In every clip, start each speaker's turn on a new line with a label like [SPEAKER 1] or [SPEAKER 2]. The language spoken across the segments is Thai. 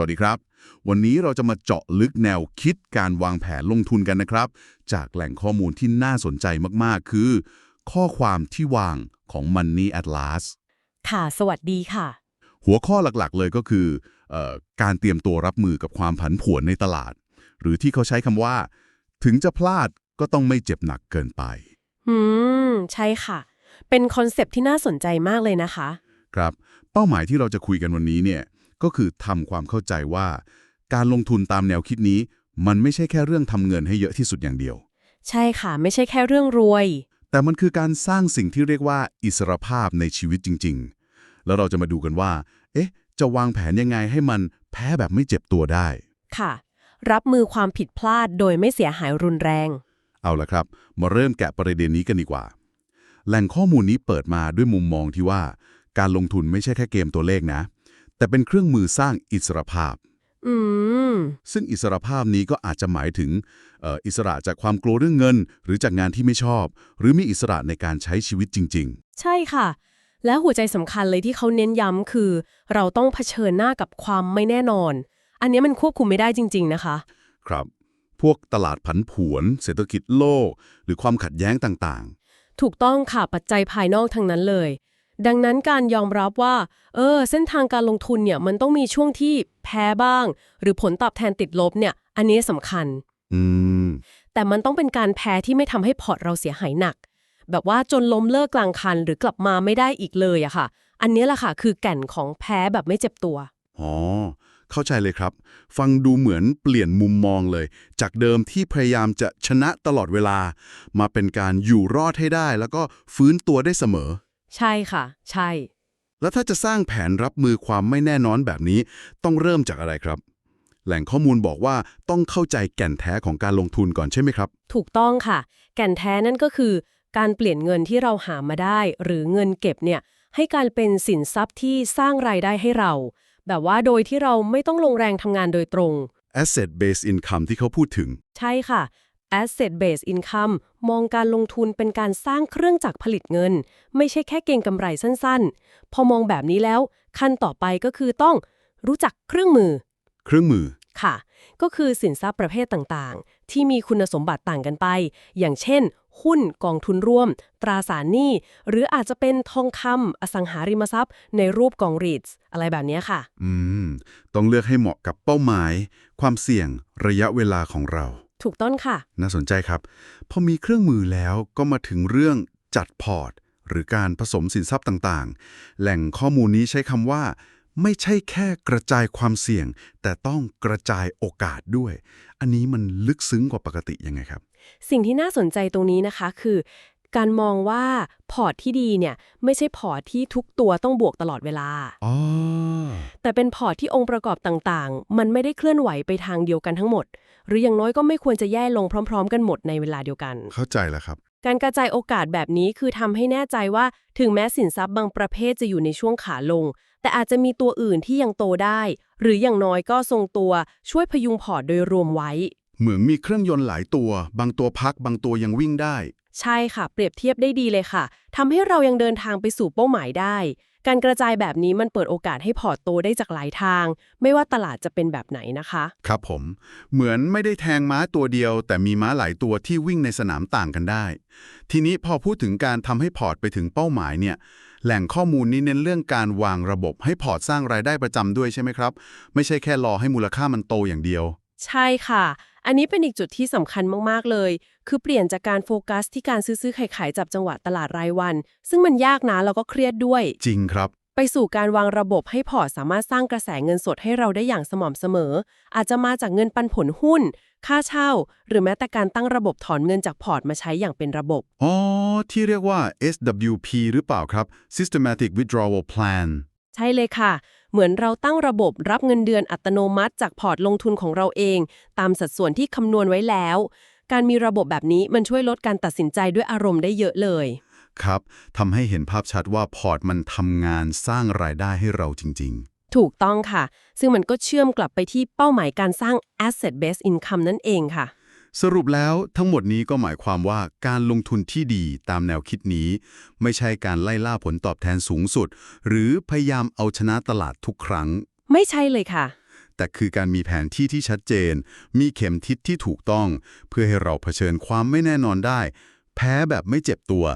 [SPEAKER 1] วัสดีครับ วันนี้เราจะมาเจาะลึกแนวคิดการวางแผนลงทุนกันนะครับ จากแหล่งข้อมูลที่น่าสนใจมากๆ คือ ข้อความที่วางของ Money Atlas
[SPEAKER 2] ค่ะ สวัสดีค่ะ
[SPEAKER 1] หัวข้อหลักๆเลยก็คือเออการเตรียมตัวรับมือกับความผันผวนในตลาด หรือที่เขาใช้คำว่า ถึงจะพลาดก็ต้องไม่เจ็บหนักเกินไป
[SPEAKER 2] อืม ใช่ค่ะ เป็นคอนเซปต์ที่น่าสนใจมากเลยนะคะ
[SPEAKER 1] ครับ เป้าหมายที่เราจะคุยกันวันนี้เนี่ย ก็คือทำความเข้าใจว่า การลงทุนตามแนวคิดนี้ มันไม่ใช่แค่เรื่องทำเงินให้เยอะที่สุดอย่างเดียว
[SPEAKER 2] ใช่ค่ะ ไม่ใช่แค่เรื่องรวย
[SPEAKER 1] แต่มันคือการสร้างสิ่งที่เรียกว่าอิสรภาพในชีวิตจริง ๆ แล้วเราจะมาดูกันว่า เอ๊ะ จะวางแผนยังไงให้มันแพ้แบบไม่เจ็บตัวได้
[SPEAKER 2] ค่ะ รับมือความผิดพลาดโดยไม่เสียหายรุนแรง
[SPEAKER 1] เอาละครับ มาเริ่มแกะประเด็นนี้กันดีกว่า แหล่งข้อมูลนี้เปิดมาด้วยมุมมองที่ว่า การลงทุนไม่ใช่แค่เกมตัวเลขนะ แต่เป็นเครื่องมือสร้างอิสรภาพ
[SPEAKER 2] อืม
[SPEAKER 1] ซึ่งอิสรภาพนี้ก็อาจจะหมายถึงเอ่ออิสระจากความกลัวเรื่องเงิน หรือจากงานที่ไม่ชอบ หรือมีอิสระในการใช้ชีวิตจริง
[SPEAKER 2] ใช่ค่ะ และหัวใจสำคัญเลยที่เขาเน้นย้ำคือ เราต้องเผชิญหน้ากับความไม่แน่นอน อันนี้มันควบคุมไม่ได้จริง ๆ นะคะ
[SPEAKER 1] ๆ ครับ พวกตลาดผันผวน เศรษฐกิจโลก หรือความขัดแย้งต่าง
[SPEAKER 2] ถูกต้องค่ะปัจจัยภายนอกทั้งนั้นเลย ดังนั้นการยอมรับว่า เออ เส้นทางการลงทุนเนี่ยมันต้องมีช่วงที่แพ้บ้าง หรือผลตอบแทนติดลบเนี่ย อันนี้สำคัญ
[SPEAKER 1] ๆอืม
[SPEAKER 2] แต่มันต้องเป็นการแพ้ที่ไม่ทำให้พอร์ตเราเสียหายหนัก แบบว่าจนล้มเลิกกลางคันหรือกลับมาไม่ได้อีกเลยอะค่ะ อันนี้แหละค่ะ คือแก่นของแพ้แบบไม่เจ็บตัว
[SPEAKER 1] อ๋อ เข้าใจเลยครับ ฟังดูเหมือนเปลี่ยนมุมมองเลย จากเดิมที่พยายามจะชนะตลอดเวลา มาเป็นการอยู่รอดให้ได้ แล้วก็ฟื้นตัวได้เสมอ
[SPEAKER 2] ใช่ค่ะ ใช่
[SPEAKER 1] แล้วถ้าจะสร้างแผนรับมือความไม่แน่นอนแบบนี้ ต้องเริ่มจากอะไรครับ แหล่งข้อมูลบอกว่าต้องเข้าใจแก่นแท้ของการลงทุนก่อนใช่ไหมครับ
[SPEAKER 2] ถูกต้องค่ะ แก่นแท้นั่นก็คือ การเปลี่ยนเงินที่เราหามาได้ หรือเงินเก็บเนี่ยให้การเป็นสินทรัพย์ที่สร้างรายได้ให้เรา แบบว่าโดยที่เราไม่ต้องลงแรงทำงานโดยตรง
[SPEAKER 1] asset based income ที่เขาพูดถึง
[SPEAKER 2] ใช่ค่ะ asset based income มองการลงทุนเป็นการสร้างเครื่องจักรผลิตเงิน ไม่ใช่แค่เก็งกำไรสั้นๆ พอมองแบบนี้แล้ว ขั้นต่อไปก็คือต้องรู้จักเครื่องมือ
[SPEAKER 1] เครื่องมือ
[SPEAKER 2] ค่ะ ก็คือสินทรัพย์ประเภทต่างๆ ที่มีคุณสมบัติต่างกันไป อย่างเช่น หุ้นกองทุนร่วม ตราสารหนี้ หรืออาจจะเป็นทองคำอสังหาริมทรัพย์ ในรูปกองรีดอะไรแบบนี้ค่ะ
[SPEAKER 1] อืม ต้องเลือกให้เหมาะกับเป้าหมาย ความเสี่ยงระยะเวลาของเรา
[SPEAKER 2] ถูกต้องค่ะ
[SPEAKER 1] น่าสนใจครับ พอมีเครื่องมือแล้วก็มาถึงเรื่องจัดพอร์ต หรือการผสมสินทรัพย์ต่างๆ แหล่งข้อมูลนี้ใช้คำว่า ไม่ใช่แค่กระจายความเสี่ยง แต่ต้องกระจายโอกาสด้วย อันนี้มันลึกซึ้งกว่าปกติยังไงครับ
[SPEAKER 2] สิ่งที่น่าสนใจตรงนี้นะคะคือ การมองว่าพอร์ตที่ดีเนี่ยไม่ใช่พอร์ตที่ทุกตัวต้องบวกตลอดเวลา
[SPEAKER 1] อ๋อ
[SPEAKER 2] แต่เป็นพอร์ตที่องค์ประกอบต่างๆ มันไม่ได้เคลื่อนไหวไปทางเดียวกันทั้งหมด หรืออย่างน้อยก็ไม่ควรจะแย่ลงพร้อม ๆ กันหมดในเวลาเดียวกัน
[SPEAKER 1] เข้าใจแล้วครับ
[SPEAKER 2] การกระจายโอกาสแบบนี้คือทำให้แน่ใจว่าถึงแม้สินทรัพย์บางประเภทจะอยู่ในช่วงขาลง แต่อาจจะมีตัวอื่นที่ยังโตได้ หรืออย่างน้อยก็ทรงตัวช่วยพยุงพอร์ตโดยรวมไว้
[SPEAKER 1] เหมือนมีเครื่องยนต์หลายตัว บางตัวพักบางตัวยังวิ่งได้
[SPEAKER 2] ใช่ค่ะ เปรียบเทียบได้ดีเลยค่ะทำให้เรายังเดินทางไปสู่เป้าหมายได้ การกระจายแบบนี้มันเปิดโอกาสให้พอร์ตโตได้จากหลายทาง ไม่ว่าตลาดจะเป็นแบบไหนนะคะ
[SPEAKER 1] ครับผม เหมือนไม่ได้แทงม้าตัวเดียว แต่มีม้าหลายตัวที่วิ่งในสนามต่างกันได้ ทีนี้พอพูดถึงการทำให้พอร์ตไปถึงเป้าหมายเนี่ย แหล่งข้อมูลนี้เน้นเรื่องการวางระบบให้พอร์ตสร้างรายได้ประจำด้วยใช่ไหมครับ ไม่ใช่แค่รอให้มูลค่ามันโตอย่างเดียว
[SPEAKER 2] ใช่ค่ะ อันนี้เป็นอีกจุดที่สำคัญมาก ๆ เลย คือเปลี่ยนจากการโฟกัสที่การซื้อๆขายๆจับจังหวะตลาดรายวัน ซึ่งมันยากนะแล้วก็เครียดด้วย
[SPEAKER 1] จริงครับ
[SPEAKER 2] ไปสู่การวางระบบให้พอร์ตสามารถสร้างกระแสเงินสดให้เราได้อย่างสม่ำเสมอ อาจจะมาจากเงินปันผลหุ้น ค่าเช่า หรือแม้แต่การตั้งระบบถอนเงินจากพอร์ตมาใช้อย่างเป็นระบบ
[SPEAKER 1] อ๋อ ที่เรียกว่า SWP หรือเปล่าครับ Systematic Withdrawal Plan
[SPEAKER 2] ใช่เลยค่ะ เหมือนเราตั้งระบบรับเงินเดือนอัตโนมัติจากพอร์ตลงทุนของเราเอง ตามสัดส่วนที่คำนวณไว้แล้ว การมีระบบแบบนี้มันช่วยลดการตัดสินใจด้วยอารมณ์ได้เยอะเลย
[SPEAKER 1] ครับทำให้เห็นภาพชัดว่าพอร์ตมันทำงานสร้างรายได้ให้เราจริง
[SPEAKER 2] ถูกต้องค่ะ ซึ่งมันก็เชื่อมกลับไปที่เป้าหมายการสร้าง asset based income นั่นเองค่ะ
[SPEAKER 1] ๆ สรุปแล้วทั้งหมดนี้ก็หมายความว่าการลงทุนที่ดีตามแนวคิดนี้ ไม่ใช่การไล่ล่าผลตอบแทนสูงสุด หรือพยายามเอาชนะตลาดทุกครั้ง
[SPEAKER 2] ไม่ใช่เลยค่ะ
[SPEAKER 1] แต่คือการมีแผนที่ที่ชัดเจน มีเข็มทิศที่ถูกต้อง เพื่อให้เราเผชิญความไม่แน่นอนได้ แพ้แบบไม่เจ็บตัว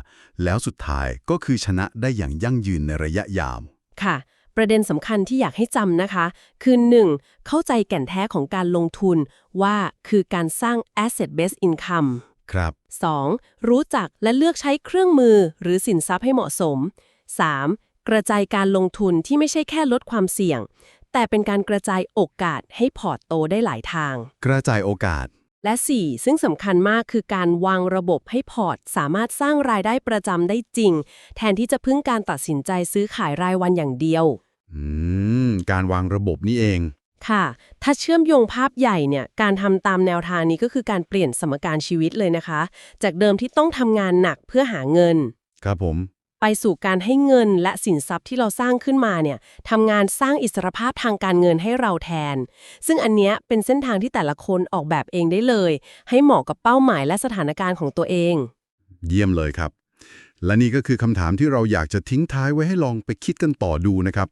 [SPEAKER 1] แล้วสุดท้ายก็คือชนะได้อย่างยั่งยืนในระยะยาว
[SPEAKER 2] ค่ะ ประเด็นสำคัญที่อยากให้จำนะคะ คือ 1. เข้าใจแก่นแท้ของการลงทุนว่าคือการสร้าง asset based income
[SPEAKER 1] ครับ
[SPEAKER 2] 2. รู้จักและเลือกใช้เครื่องมือหรือสินทรัพย์ให้เหมาะสม 3. กระจายการลงทุนที่ไม่ใช่แค่ลดความเสี่ยง แต่เป็นการกระจายโอกาสให้พอร์ตโตได้หลายทาง
[SPEAKER 1] กระจายโอกาส
[SPEAKER 2] และ 4. ซึ่งสำคัญมากคือการวางระบบให้พอร์ต สามารถสร้างรายได้ประจำได้จริง แทนที่จะพึ่งการตัดสินใจซื้อขายรายวันอย่างเดียว
[SPEAKER 1] อืม การวางระบบนี่เอง
[SPEAKER 2] ค่ะ ถ้าเชื่อมโยงภาพใหญ่เนี่ย การทำตามแนวทางนี้ก็คือการเปลี่ยนสมการชีวิตเลยนะคะ จากเดิมที่ต้องทำงานหนักเพื่อหาเงิน
[SPEAKER 1] ครับผม
[SPEAKER 2] ไปสู่การให้เงินและสินทรัพย์ที่เราสร้างขึ้นมาเนี่ยทำงานสร้างอิสรภาพทางการเงินให้เราแทน ซึ่งอันเนี้ยเป็นเส้นทางที่แต่ละคนออกแบบเองได้เลย ให้เหมาะกับเป้าหมายและสถานการณ์ของตัวเอง
[SPEAKER 1] เยี่ยมเลยครับ และนี่ก็คือคำถามที่เราอยากจะทิ้งท้ายไว้ให้ลองไปคิดกันต่อดูนะครับ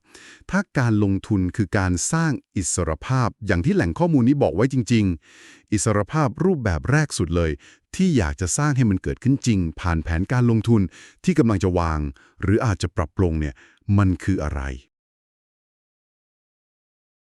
[SPEAKER 1] ถ้าการลงทุนคือการสร้างอิสรภาพ อย่างที่แหล่งข้อมูลนี้บอกไว้จริง ๆ อิสรภาพรูปแบบแรกสุดเลย ที่อยากจะสร้างให้มันเกิดขึ้นจริง ผ่านแผนการลงทุนที่กำลังจะวาง หรืออาจจะปรับปรุงเนี่ยมันคืออะไร